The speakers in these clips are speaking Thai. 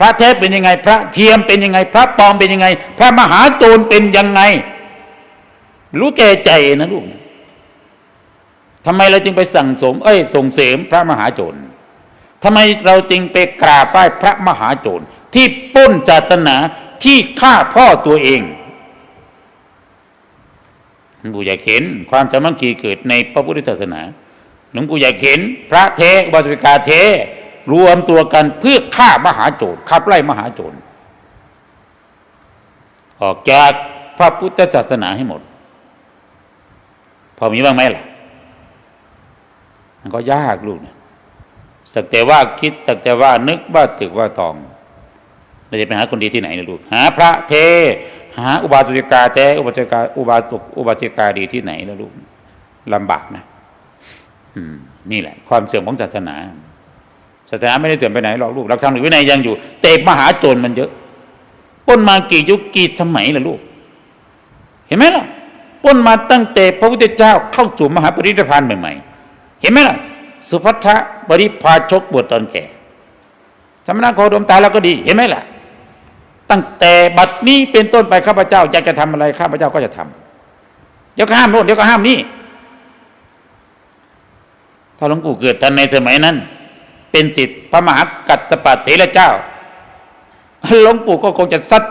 พระแท้เป็นยังไง พระเทียมเป็นยังไง พระปลอมเป็นยังไง พระมหาโจรเป็นยังไง รู้แก่ใจนะลูกทำไมเราจึงไปสั่งสม เอ้ย ส่งเสริมพระมหาโจรทำไมเราจึงไปกราบไหว้พระมหาโจรที่ป้นศาสนาที่ฆ่าพ่อตัวเองหลวงปู่อยากเห็นความสามัคคีเกิดในพระพุทธศาสนา หลวงปู่อยากเห็น พระเทอุบาสิกาเท รวมตัวกันเพื่อฆ่ามหาโจรขับไล่มหาโจรออกจากพระพุทธศาสนาให้หมด พอมีบ้างไหมล่ะ มันก็ยากลูกนะสักแต่ว่าคิดสักแต่ว่านึกว่าตึกว่าตองเราจะไปหาคนดีที่ไหนนะลูกหา พระเท หา อุบาสิกาเทอุบาสิกาอุบาสกอุบาสิกาดีที่ไหนนะลูกลำบากนะ อืม นี่แหละ ความเสื่อมของศาสนา ศาสนาไม่ได้เสื่อมไปไหนหรอกลูกหลักธรรมหรือวินัยยังอยู่แต่มหาโจรมันเยอะป้นมากี่ยุคกี่สมัยล่ะลูก เห็นไหมล่ะป้นมาตั้งแต่พระพุทธเจ้าเข้าสู่มหาปรินิพพานใหม่ๆ เห็นไหมล่ะ สุภัททะบริพาชกบวชตอนแก่สมณะโคดมตายแล้วก็ดีเห็นไหมล่ะ ตั้งแต่บัดนี้เป็นต้นไปข้าพเจ้าอยากจะทำอะไรข้าพเจ้าก็จะทำเดี๋ยวก็ห้ามโน่นเดี๋ยวก็ห้ามนี่ถ้าหลวงปู่เกิดทันในสมัยนั้น เป็นจิตพระมหากัสสปะเถระเจ้าหลวงปู่ก็คงจะซัด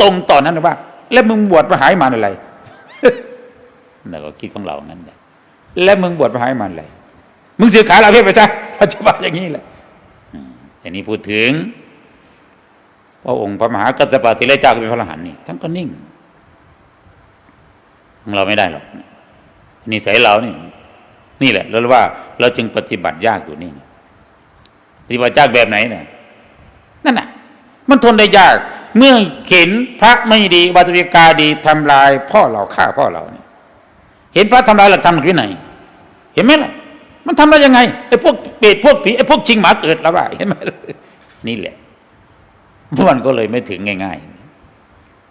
ตรงต่อนนั้นว่า แล้วมึงบวชมาหายมาอะไรนั่นก็คิดของเรางั้นแหละแล้วมึงบวชมาหายมาอะไรมึงสื่อขายเราเพียไปซะปัจจุบันอย่างนี้แหละอย่างนี้พูดถึงพระองค์พระมหากัสสปะเถระเจ้าเป็นพระอรหันต์นี่ท่านก็นิ่งของเราไม่ได้หรอกนิสัยเรานี่ นี่แหละ แล้วว่าเราจึงปฏิบัติยากอยู่นี่ ปฏิบัติยากแบบไหนเนี่ยนั่นน่ะ มันทนได้ยาก เมื่อเห็นพระไม่ดีวัตวิกาดีทำลาย พ่อเราฆ่าพ่อเราเนี่ยเห็นพระทำลายหลักธรรมหลักวินัยเห็นไหมล่ะ มันทำได้ยังไงไอ้พวกเปรตพวกผีไอ้พวกชิงหมาเกิดแล้วว่าเห็นไหมล่ะนี่แหละมันก็เลยไม่ถึงง่าย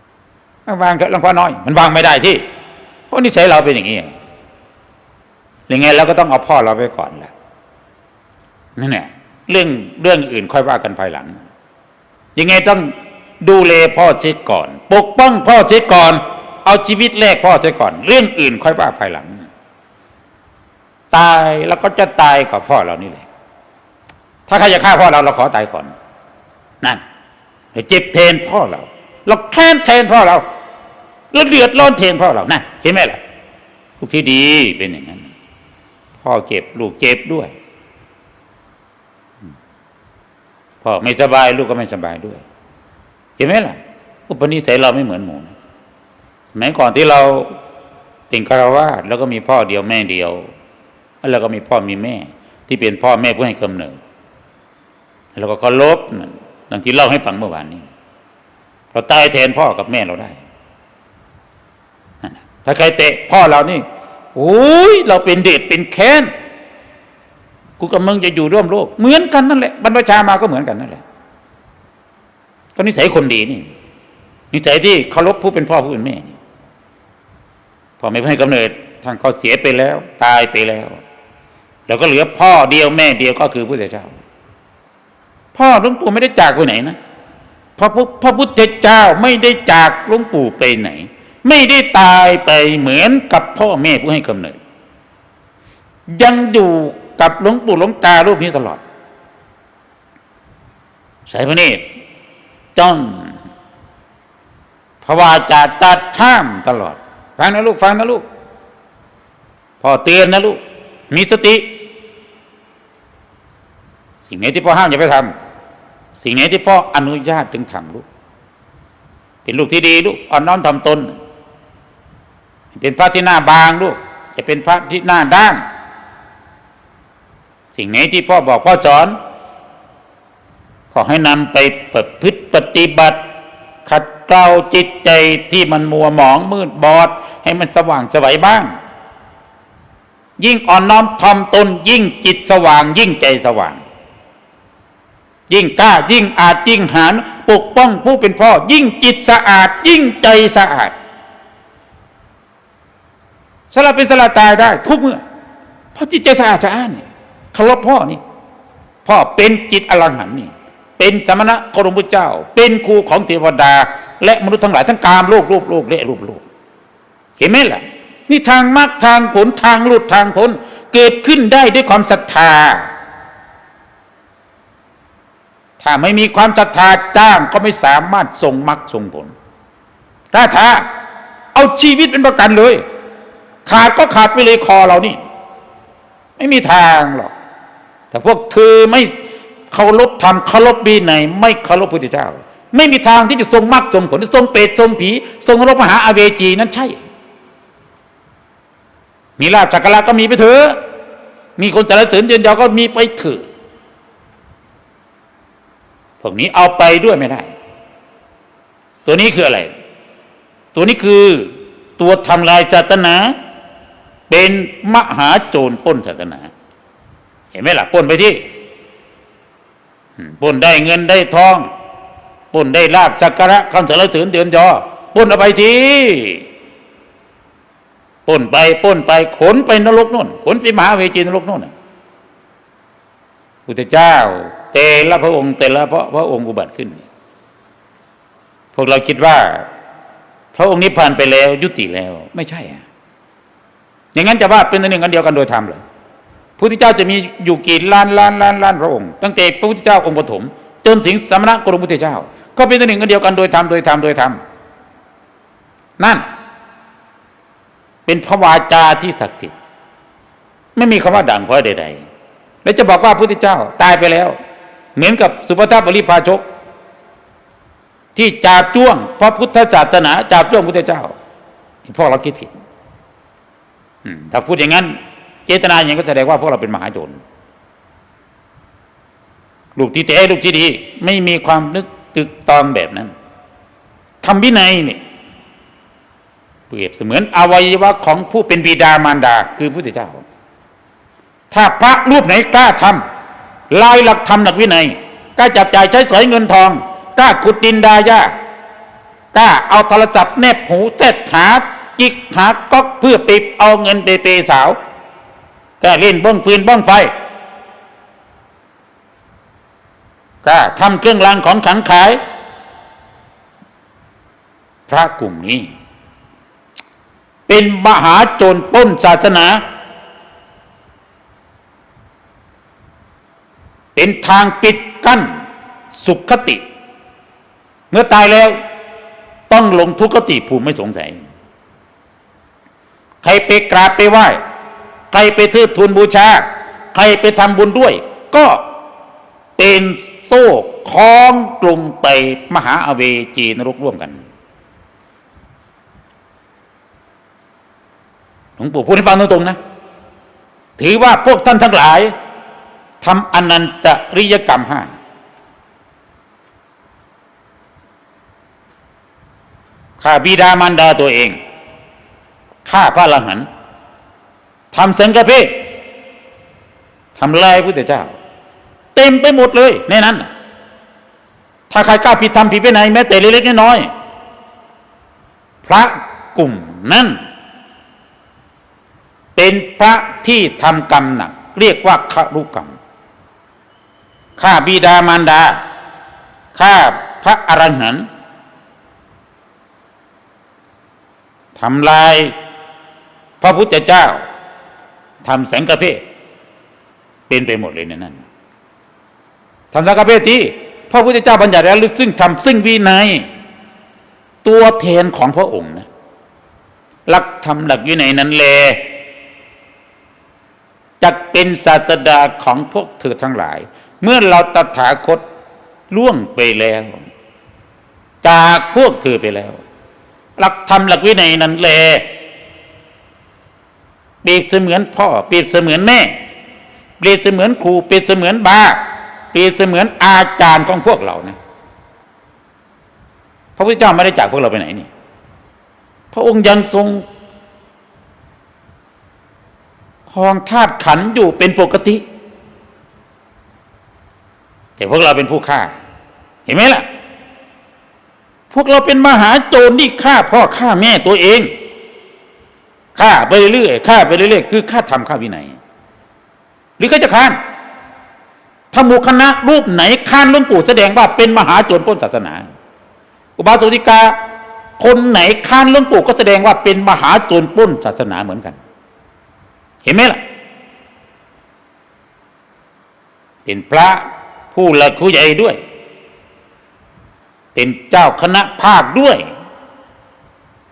ๆวางก็หลวงพ่อน้อย มันวางไม่ได้ที่เพราะนิสัยเราเป็นอย่างนี้ยังไงเราก็ต้องเอาพ่อเราไปก่อนแหละนั่นแหละ เรื่องเรื่องอื่นค่อยว่ากันภายหลัง ยังไงต้องดูแลพ่อเสียก่อน ปกป้องพ่อเสียก่อน เอาชีวิตแรกพ่อเสียก่อน เรื่องอื่นค่อยว่าภายหลัง ตายแล้วก็จะตายกับพ่อเรานี่แหละถ้าใครจะฆ่าพ่อเราเราขอตายก่อน นั่นเจ็บแทนพ่อเรา เราแค้นแทนพ่อเราเราเดือดร้อนแทนพ่อเรานั่นเห็นไหมล่ะลูกที่ดีเป็นอย่างนั้น พ่อเจ็บลูกเจ็บด้วย พ่อไม่สบายลูกก็ไม่สบายด้วย เห็นไหมล่ะ อุปนิสัยเราไม่เหมือนหมูนะสมัยก่อนที่เราติ่งคารวาสแล้วก็มีพ่อเดียวแม่เดียว แล้วก็มีพ่อมีแม่ ที่เป็นพ่อแม่ผู้ให้กำเนิดแล้วก็เคารพดังที่เล่าให้ฟังเมื่อวานนี้ เราตายแทนพ่อกับแม่เราได้ถ้าใครเตะพ่อเรานี่โอ้ยเราเป็นเดชเป็นแค้น กูกับมึงจะอยู่ร่วมโลก เหมือนกันนั่นแหละบรรพชามาก็เหมือนกันนั่นแหละก็นิสัยคนดีนี่ นิสัยที่เคารพผู้เป็นพ่อผู้เป็นแม่พ่อไม่ให้กำเนิดทางเขาเสียไปแล้ว ตายไปแล้ว แล้วก็เหลือพ่อเดียวแม่เดียวก็คือพระเจ้า พ่อหลวงปู่ไม่ได้จากไปไหนนะพระพุทธพระพุทธเจ้าไม่ได้จากหลวงปู่ไปไหน ไม่ได้ตายไปเหมือนกับพ่อแม่ผู้ให้กำเนิด ยังอยู่ กับหลวงปู่หลวงตารูปนี้ตลอดสายพระเนตรจ้องพระวาจาตัดข้ามตลอดฟังนะลูกฟังนะลูกพ่อเตือนนะลูก มีสติ สิ่งไหนที่พ่อห้ามอย่าไปทำสิ่งไหนที่พ่ออนุญาตถึงทำลูก เป็นลูกที่ดีลูกอ่อนน้อมทำตน เป็นพระที่หน้าบางลูกจะเป็นพระที่หน้าด้าน สิ่งไหนที่พ่อบอกพ่อสอน ขอให้นำไปประพฤติปฏิบัติ ขัดเกลาจิตใจที่มันมัวหมองมืดบอด ให้มันสว่างสวัยบ้าง ยิ่งอ่อนน้อมทำตนยิ่งจิตสว่าง ยิ่งใจสว่าง ยิ่งกล้ายิ่งอาจยิ่งหานปกป้องผู้เป็นพ่อ ยิ่งจิตสะอาด ยิ่งใจสะอาดสละเป็นสละตายได้ทุกเมื่อเพราะจิตใจสะอาดสะอ้านเนี่ย เคารพพ่อนี่ พ่อเป็นจิตอลังหันนี่ เป็นสมณะโคดมพุทธเจ้า เป็นครูของเทวดา และมนุษย์ทั้งหลายทั้งกามโลกรูปโลกและรูปโลกเห็นไหมล่ะ นี่ทางมรรคทางผลทางหลุดทางพ้นเกิดขึ้นได้ด้วยความศรัทธา ถ้าไม่มีความศรัทธาจ้างก็ไม่สามารถส่งมรรคส่งผล ถ้าท้าเอาชีวิตเป็นประกันเลย ขาดก็ขาดไปเลยคอเรานี่ ไม่มีทางหรอก แต่พวกเธอไม่เคารพธรรมเคารพบีไหน ไม่เคารพพุทธเจ้า ไม่มีทางที่จะทรงมรรคทรงผลทรงเปรตทรงผีทรงรกมหาอาเวจีนั้นใช่มีลาบจักรลาก็มีไปเถอะมีคนสารเสริญเยินยอก็มีไปเถอะพวกนี้เอาไปด้วยไม่ได้ ตัวนี้คืออะไร ตัวนี้คือตัวทำลายศาสนา เป็นมหาโจรป้นศาสนา เห็นไหมล่ะป้นไปที่ป้นได้เงินได้ทองป้นได้ลาบสักการะคำสรรเสริญเดือนยอป้นเอาไปทีป้นไปป้นไปขนไปนรกนู่นขนไปมหาเวจีนรกนู่นพุทธเจ้า แต่ละพระองค์ แต่ละพระพระองค์อุบัติขึ้น พวกเราคิดว่า พระองค์นิพพานไปแล้วยุติแล้ว ไม่ใช่อะอย่างนั้นจะว่าเป็นอันหนึ่งอันเดียวกันโดยธรรมเหรอ พุทธเจ้าจะมีอยู่กี่ล้านล้านล้านล้านพระองค์ ตั้งแต่พระพุทธเจ้าองค์ปฐมจนถึงสมณะกรมพุทธเจ้า ก็เป็นอันหนึ่งอันเดียวกันโดยธรรมโดยธรรมโดยธรรมนั่น เป็นพระวาจาที่ศักดิ์สิทธิ์ไม่มีคำว่าด่างพร้อยใด ๆ แล้วจะบอกว่าพระพุทธเจ้าตายไปแล้ว เหมือนกับสุภาพบริพาชก ที่จาบจ้วงพระพุทธศาสนาจาบจ้วงพุทธเจ้าพวกเราคิดผิดถ้าพูดอย่างนั้น จตนาอย่างก็แสดงว่าพวกเราเป็นมหาโจรลูกที่แท้ลูกที่ดี ไม่มีความนึกตึกตองแบบนั้นทำวินัยนี่เปรียบเสมือนอวัยวะของผู้เป็นบิดามารดา คือพระเจ้า ถ้าพระรูปไหนกล้าทำลายหลักธรรมหลักวินัยกล้าจับจ่ายใช้สอยเงินทองกล้าขุดดินดาหญ้ากล้าเอาโทรศัพท์แนบหูเสร็จหาจิกหาก๊อกเพื่อไปเอาเงินไปเปย์สาว กล้าเล่นบ้องฟืนบ้องไฟกล้าทำเครื่องรางของขลังขาย พระกลุ่มนี้ เป็นมหาโจรป้นศาสนา เป็นทางปิดกั้นสุขติ เมื่อตายแล้วต้องลงทุกขติภูมิไม่สงสัย ใครไปกราบไปไหว้ ใครไปเทิดทูนบูชา ใครไปทำบุญด้วย ก็เป็นโซ่คล้องกลุ่มไปมหาอเวจีนรกร่วมกันหลวงปู่พูดให้ฟังตรงๆนะ ถือว่าพวกท่านทั้งหลายทำอนันตริยกรรมห้าฆ่าบิดามารดาตัวเองฆ่าพระอรหัน์ ทำสังฆเพศทำลายพระพุทธเจ้า เต็มไปหมดเลย ในนั้น ถ้าใครกล้าผิดทำผิดไปไหนแม้แต่เล็กๆน้อยๆพระกลุ่มนั้น เป็นพระที่ทำกรรมหนัก เรียกว่าคารุกรรมฆ่าบิดามารดาฆ่าพระอรหันต์ทำลายพระพุทธเจ้า ทำสังฆเพศเป็นไปหมดเลยในนั้นทำสังฆเพศที่พระพุทธเจ้าบัญญัติแล้วซึ่งทำซึ่งวินัยตัวแทนของพระองค์นะหลักธรรมหลักวินัยนั้นแลจะเป็นศาสดาของพวกเธอทั้งหลาย เมื่อเราตถาคตล่วงไปแล้ว จากพวกเธอไปแล้ว หลักธรรมหลักวินัยนั้นแล เปรียบเสมือนพ่อเปรียบเสมือนแม่ เปรียบเสมือนครูเปรียบเสมือนบาเปรียบเสมือนอาจารย์ของพวกเรานะพระพุทธเจ้าไม่ได้จากพวกเราไปไหนนี่ พระองค์ยังทรงครองธาตุขันอยู่เป็นปกติ แต่พวกเราเป็นผู้ฆ่า เห็นไหมล่ะ พวกเราเป็นมหาโจรที่ฆ่าพ่อฆ่าแม่ตัวเอง ฆ่าไปเรื่อยๆฆ่าไปเรื่อยๆคือฆ่าทำฆ่าวินัยหรือก็จะค้านถ้าหมู่คณะรูปไหนค้านหลวงปู่แสดงว่าเป็นมหาโจรปล้นศาสนา อุบาสกิกา คนไหนค้านหลวงปู่ก็แสดงว่าเป็นมหาโจรปล้นศาสนาเหมือนกัน เห็นไหมล่ะ เป็นพระผู้หลักผู้ใหญ่ด้วย เป็นเจ้าคณะภาคด้วย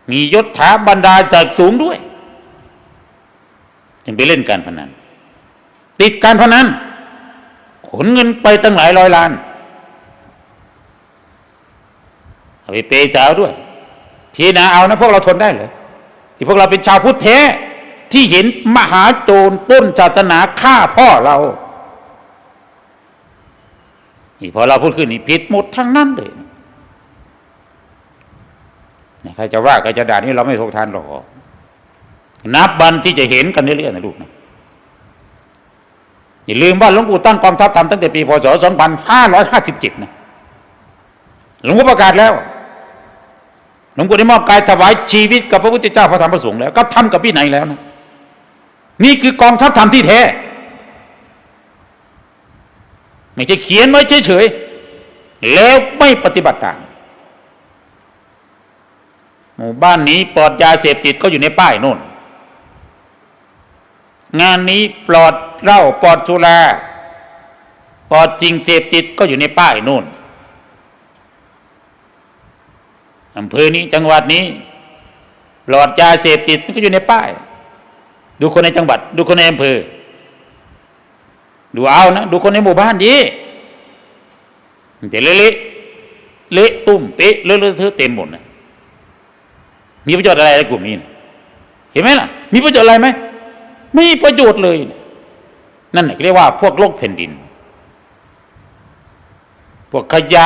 มียศถาบรรดาศักดิ์สูงด้วย ยังไปเล่นการพนัน ติดการพนันขนเงินไปตั้งหลายร้อยล้านเอาไปเปย์สาด้วยพี่นาเอานะพวกเราทนได้เหรอที่พวกเราเป็นชาวพุทธแท้ที่เห็นมหาโจรป้นศาสนาฆ่าพ่อเรานี่พอเราพูดขึ้นนี่ผิดหมดทั้งนั้นเลยใครจะว่าใครจะด่านี่เราไม่ทกทานหรอก นับวันที่จะเห็นกันเรื่อยๆนะลูกนะอย่าลืมว่าหลวงปู่ตั้งกองทัพธรรมตั้งแต่ปีพศ 2557 นะหลวงปู่ประกาศแล้วหลวงปู่ได้มอบกายถวายชีวิตกับพระพุทธเจ้าพระธรรมพระสงฆ์แล้วก็ทำกับพี่ไหนแล้วนะนี่คือกองทัพธรรมที่แท้ ไม่ใช่เขียนไว้เฉยๆแล้วไม่ปฏิบัติตามหมู่บ้านนี้ปลอดยาเสพติดก็อยู่ในป้ายโน่น งานนี้ปลอดเหล้าปลอดสุราปลอดสิ่งเสพติดก็อยู่ในป้ายโน่นอำเภอนี้จังหวัดนี้ปลอดยาเสพติดมันก็อยู่ในป้าย ดูคนในจังหวัด ดูคนในอำเภอ ดูเอานะดูคนในหมู่บ้านดีมันจะเละเละตุ้มเป๊ะเลอะเทอะเต็มหมดนะมีประโยชน์อะไรในกลุ่มนี้นะเห็นไหมล่ะ มีประโยชน์อะไรไหม ไม่มีประโยชน์เลย นั่นนะเรียกว่าพวกโลกแผ่นดิน พวกขยะ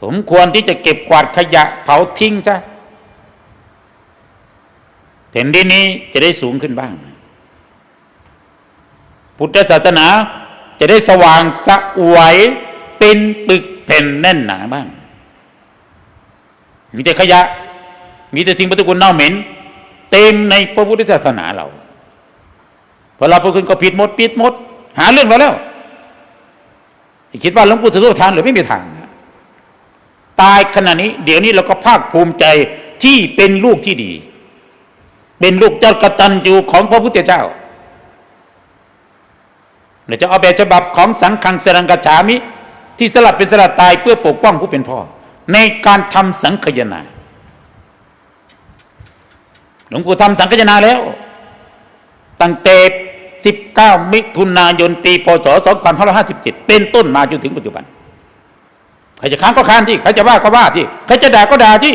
สมควรที่จะเก็บกวาดขยะ เผาทิ้งซะแผ่นดินนี้จะได้สูงขึ้นบ้าง พุทธศาสนาจะได้สว่างสวัยเป็นปึกแผ่นแน่นหนาบ้าง มีแต่ขยะ มีแต่สิ่งปฏิกูลเน่าเหม็น เต็มในพระพุทธศาสนาเราพอเราพูดขึ้นก็ผิดหมดปิดหมด หาเรื่องเราแล้วคิดว่าหลวงปู่สุโธทานหรือไม่มีทางนะตายขณะนี้ เดี๋ยวนี้เราก็ภาคภูมิใจที่เป็นลูกที่ดี เป็นลูกเจ้ากตัญญูของพระพุทธเจ้าเราจะเอาแบบฉบับของสังฆังสรังกฉามิ ที่สลัดเป็นสลัดตายเพื่อปกป้องผู้เป็นพ่อ ในการทำสังคยนา หลวงปู่ทำสังคยนาแล้ว ตั้งแต่19 มิถุนายนปีพศ2557 เป็นต้นมาจนถึงปัจจุบัน ใครจะค้านก็ค้านที่ ใครจะว่าก็ว่าที่ ใครจะด่าก็ด่าที่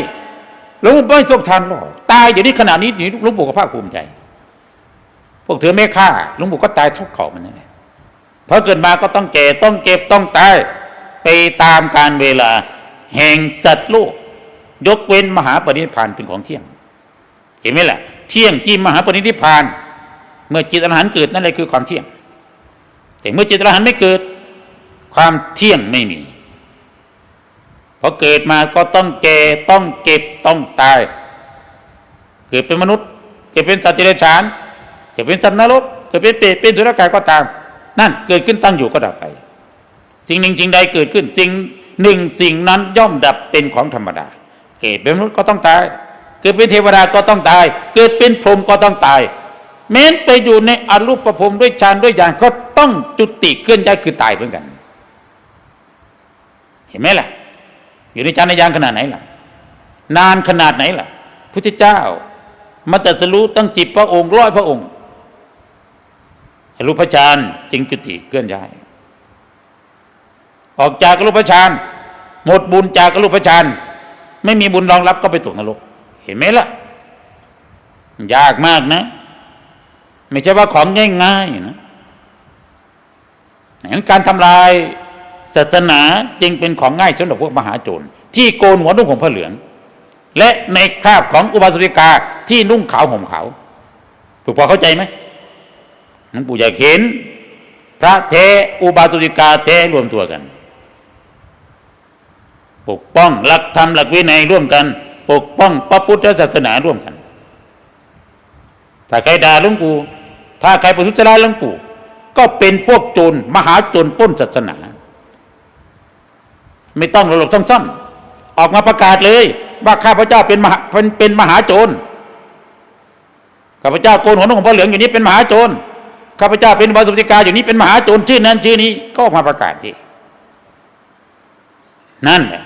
หลวงปู่ไม่ทรงทานหรอกตายอยู่นี้ขณะนี้นี่หลวงปู่ก็ภาคภูมิใจ พวกเธอไม่ฆ่าหลวงปู่ก็ตายเท่าเขามันนั่นแหละเพราะเกิดมาก็ต้องแก่ต้องเก็บต้องตายไปตามการเวลา แห่งสัตว์โลก ยกเว้นมหาปณิพานเป็นของเที่ยง เห็นไหมล่ะ เที่ยงที่มหาปณิพาน เมื่อจิตอรหันต์เกิดนั่นเลยคือความเที่ยง แต่เมื่อจิตอรหันต์ไม่เกิด ความเที่ยงไม่มีพอเกิดมาก็ต้องแก่ต้องเก็บต้องตาย เกิดเป็นมนุษย์ เกิดเป็นสัตว์เดรัจฉานเกิดเป็นสัตว์นรกเกิดเป็นเปรตเป็นสุรกายก็ตาม นั่นเกิดขึ้นตั้งอยู่ก็ดับไป สิ่งหนึ่งสิ่งใดเกิดขึ้นสิ่งหนึ่งสิ่งนั้นย่อมดับเป็นของธรรมดา เกิดเป็นมนุษย์ก็ต้องตาย เกิดเป็นเทวดาก็ต้องตาย เกิดเป็นพรหมก็ต้องตาย แม้นไปอยู่ในอรูปภพด้วยฌานด้วยญาณก็ต้องจุติเคลื่อนย้ายคือตายเหมือนกัน เห็นไหมล่ะ อยู่ในฌานในญาณขนาดไหนล่ะ นานขนาดไหนล่ะพุทธเจ้า มาตรัสรู้ตั้งจิตพระองค์ร้อยพระองค์รูปฌานจึงจุติเคลื่อนย้าย ออกจากรูปฌานหมดบุญจากรูปฌานไม่มีบุญรองรับก็ไปตกนรก เห็นไหมล่ะ ยากมากนะ ไม่ใช่ว่าของง่ายๆนะงั้นการทำลายศาสนาจึงเป็นของง่ายสำหรับพวกมหาโจรที่โกนหัวนุ่งห่มผ้าเหลือง และในคราบของอุบาสิกาที่นุ่งขาวห่มขาวถูกพอเข้าใจไหมหลวงปู่อยากเห็น พระเทอุบาสิกาเทรวมตัวกัน ปกป้องหลักธรรมหลักวินัยร่วมกัน ปกป้องพระพุทธศาสนาร่วมกัน ถ้าใครด่าหลวงปู่ถ้าใครประทุษร้ายหลวงปู่ก็เป็นพวกโจรมหาโจรป้นศาสนา ไม่ต้องหลบซ่อนๆออกมาประกาศเลย ว่าข้าพเจ้าเป็นมหาเป็นเป็นมหาโจรข้าพเจ้าโกนหัวนุ่งผ้าเหลืองอยู่นี้เป็นมหาโจรข้าพเจ้าเป็นวาสุติกาอยู่นี้เป็นมหาโจรชื่อนั้นชื่อนี้ก็ออกมาประกาศทีนั่นแหละ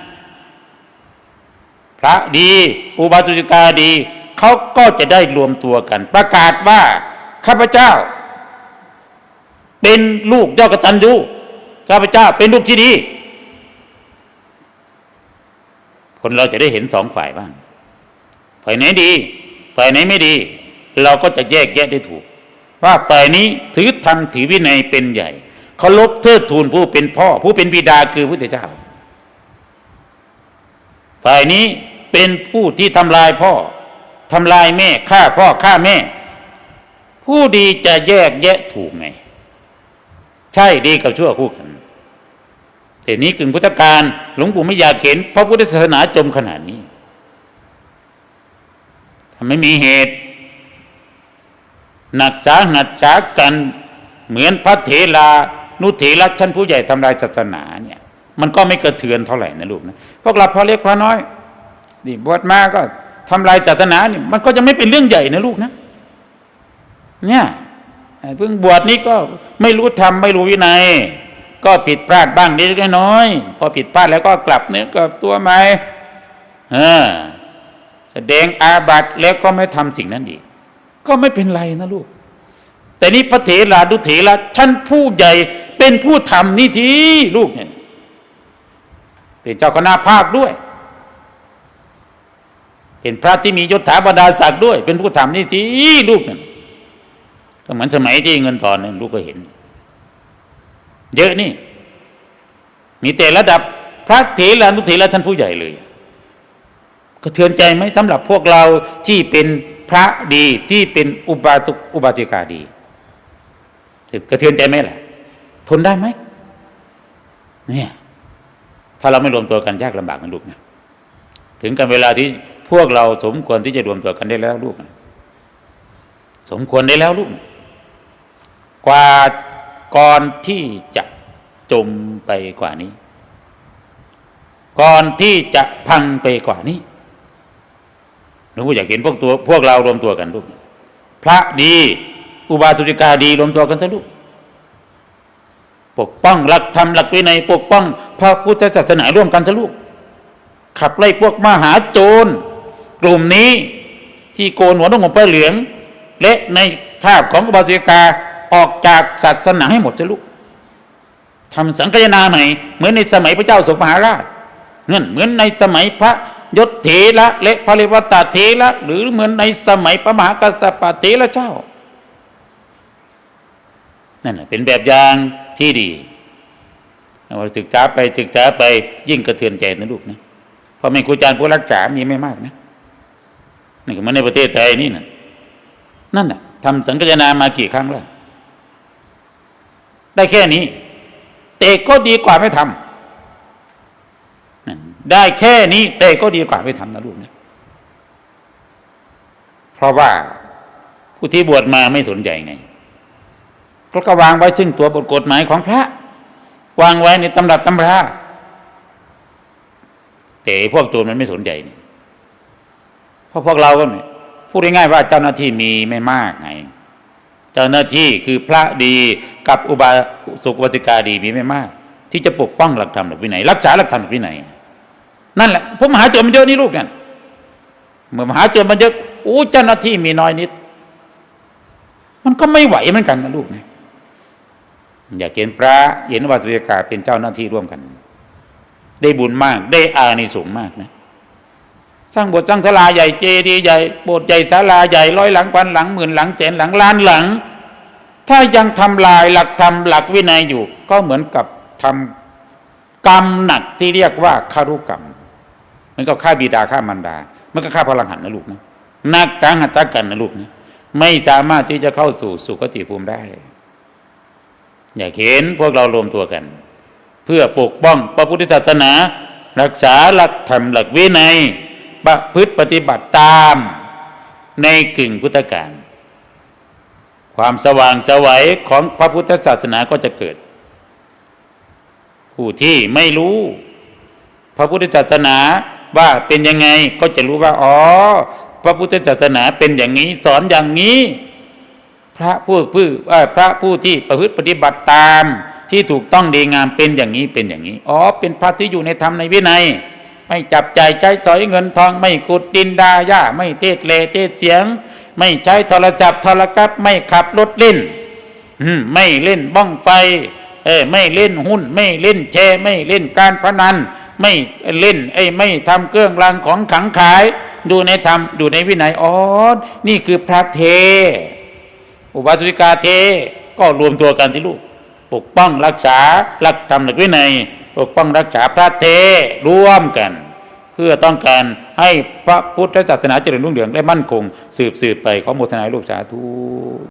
ระดี อุบาสิกาดี เขาก็จะได้รวมตัวกัน ประกาศว่าข้าพเจ้า เป็นลูกยอดกตัญญูข้าพเจ้าเป็นลูกที่ดี คนเราจะได้เห็นสองฝ่ายบ้างฝ่ายไหนดี ฝ่ายไหนไม่ดี เราก็จะแยกแยะได้ถูก ว่าฝ่ายนี้ถือธรรมถือวินัยเป็นใหญ่เคารพเทิดทูนผู้เป็นพ่อ ผู้เป็นบิดาคือพระเจ้าฝ่ายนี้ เป็นผู้ที่ทำลายพ่อทำลายแม่ฆ่าพ่อฆ่าแม่ ผู้ดีจะแยกแยะถูกไง ใช่ดีกับชั่วคู่กันแต่นี้กึ่งพุทธการหลวงปู่ไม่อยากเห็นพระพุทธศาสนาจมขนาดนี้ถ้าไม่มีเหตุ หนักจ้าหนักจ้ากันเหมือนพระเถรานุเถระชั้นผู้ใหญ่ทำลายศาสนาเนี่ย มันก็ไม่กระเทือนเท่าไหร่นะลูกนะพวกเราพอเล็กพอน้อย นี่บวชมาก็ทำลายศาสนาเนี่ยมันก็จะไม่เป็นเรื่องใหญ่นะลูกนะ เนี่ยเพิ่งบวชนี้ก็ไม่รู้ธรรมไม่รู้วินัย ก็ผิดพลาดบ้างเล็กน้อย พอผิดพลาดแล้วก็กลับเนื้อกลับตัวใหม่เออแสดงอาบัติแล้วก็ไม่ทำสิ่งนั้นอีก ก็ไม่เป็นไรนะลูก แต่นี้พระเถราดุเถระชั้นผู้ใหญ่เป็นผู้ทำนี่ทีลูกเนี่ยเป็นเจ้าคณะภาคด้วย เป็นพระที่มียศถาบรรดาศักดิ์ด้วย เป็นผู้ทำนี่ทีลูกเนี่ยก็เหมือนสมัยที่เงินทอนเนี่ยลูกก็เห็น เยอะนี่ มีแต่ระดับพระเถรานุเถระท่านผู้ใหญ่เลยกระเทือนใจไหมสำหรับพวกเราที่เป็นพระดีที่เป็นอุบาสกอุบาสิกาดีกระเทือนใจไหมล่ะ ทนได้ไหมเนี่ยถ้าเราไม่รวมตัวกันยากลำบากนะลูกนะถึงกันเวลาที่ พวกเราสมควรที่จะรวมตัวกันได้แล้วลูก สมควรได้แล้วลูก กว่าก่อนที่จะจมไปกว่านี้ ก่อนที่จะพังไปกว่านี้หลวงพ่ออยากเห็นพวกตัวพวกเรารวมตัวกันลูก พระดี อุบาสิกาดีรวมตัวกันซะลูก ปกป้องหลักธรรมหลักวินัยปกป้อง พระพุทธศาสนาร่วมกันซะลูก ขับไล่พวกมหาโจร กลุ่มนี้ที่โกนหัวนุ่งห่มผ้าเหลือง และในคาบของอุบาสิกาออกจากศาสนาให้หมดซะลูกทำสังฆยนาใหม่เหมือนในสมัยพระเจ้าสมภาราชนั่นเหมือนในสมัยพระยศเถระและพระเลวตาเถระหรือเหมือนในสมัยพระมหากษัตริย์เถระเจ้านั่นเป็นแบบอย่างที่ดีเราศึกษาไปศึกษาไปยิ่งกระเทือนใจนะลูกนะเพราะม่ครูอาจารย์ผู้รักษามีไม่มากนะ นี่ก็มาในประเทศไทยนี่นะนั่นน่ะทำสังฆนามากี่ครั้งแล้ว ได้แค่นี้ แต่ก็ดีกว่าไม่ทำได้แค่นี้ แต่ก็ดีกว่าไม่ทำนะลูกนะเพราะว่าผู้ที่บวชมาไม่สนใจไงก็ก็วางไว้ซึ่งตัวบทกฎหมายของพระ วางไว้ในตำรับตำราแต่พวกโจรมันไม่สนใจนี่ ราะพวกเราก็พูดง่ายๆว่าเจ้าหน้าที่มีไม่มากไง เจ้าหน้าที่คือพระดีกับอุบาสุกวสิกาดีมีไม่มาก ที่จะปกป้องหลักธรรมหลักวินัยรักษาหลักธรรมหลักวินัยนั่นแหละพวกมหาโจรมันเยอะนี่ลูกเนั่นเมื่อมหาโจรมันเยอะโอ้เจ้าหน้าที่มีน้อยนิด มันก็ไม่ไหวเหมือนกันนะลูกนะอยากเห็นพระเห็นวาสุกาเป็นเจ้าหน้าที่ร่วมกัน ได้บุญมาก ได้อานิสงส์มากนะ สร้างโบสถ์สร้างศาลาใหญ่เจดีย์ใหญ่โบสถ์ใหญ่ศาลาใหญ่ร้อยหลังพันหลังหมื่นหลังแสนหลังล้านหลัง ถ้ายังทำลายหลักธรรมหลักวินัยอยู่ ก็เหมือนกับทำกรรมหนักที่เรียกว่าคารุกรรมมันก็ฆ่าบิดาฆ่ามารดา มันก็ฆ่าพลังหันนะลูกนะนักการหัตถกันนะลูกนะไม่สามารถที่จะเข้าสู่สุคติภูมิได้ อยากเห็นพวกเรารวมตัวกัน เพื่อปกป้องพระพุทธศาสนา รักษาหลักธรรมหลักวินัย ประพฤติปฏิบัติตามในกึ่งพุทธการความสว่างไสวัยของพระพุทธศาสนาก็จะเกิด ผู้ที่ไม่รู้ พระพุทธศาสนาว่าเป็นยังไงก็จะรู้ว่าอ๋อ พระพุทธศาสนาเป็นอย่างนี้ สอนอย่างนี้ พระผู้ผู้พระผู้ที่ประพฤติปฏิบัติตามที่ถูกต้องดีงามเป็นอย่างนี้เป็นอย่างนี้อ๋อเป็นพระที่อยู่ในธรรมในวินัย ไม่จับใจใช้สอยเงินทอง ไม่ขุดดินดาหญ้าไม่เทศเลเทศเสียง ไม่ใช้โทรศัพท์โทรศัพท์ไม่ขับรถเล่นไม่เล่นบ้องไฟเออไม่เล่นหุ้น ไม่เล่นแชร์ไม่เล่นการพนัน ไม่เล่นไอ้ไม่ทำเครื่องรางของขังขาย ดูในธรรมดูในวินัยอ๋อนี่คือพระเท อุบาสิกาเทก็รวมตัวกันที่ลูกปกป้องรักษาหลักธรรมหลักวินัย ปกป้องรักษาพระเทร่วมกัน เพื่อต้องการให้พระพุทธศาสนาเจริญรุ่งเรืองและมั่นคง สืบสืบไปขอโมทนาลูกสาธุ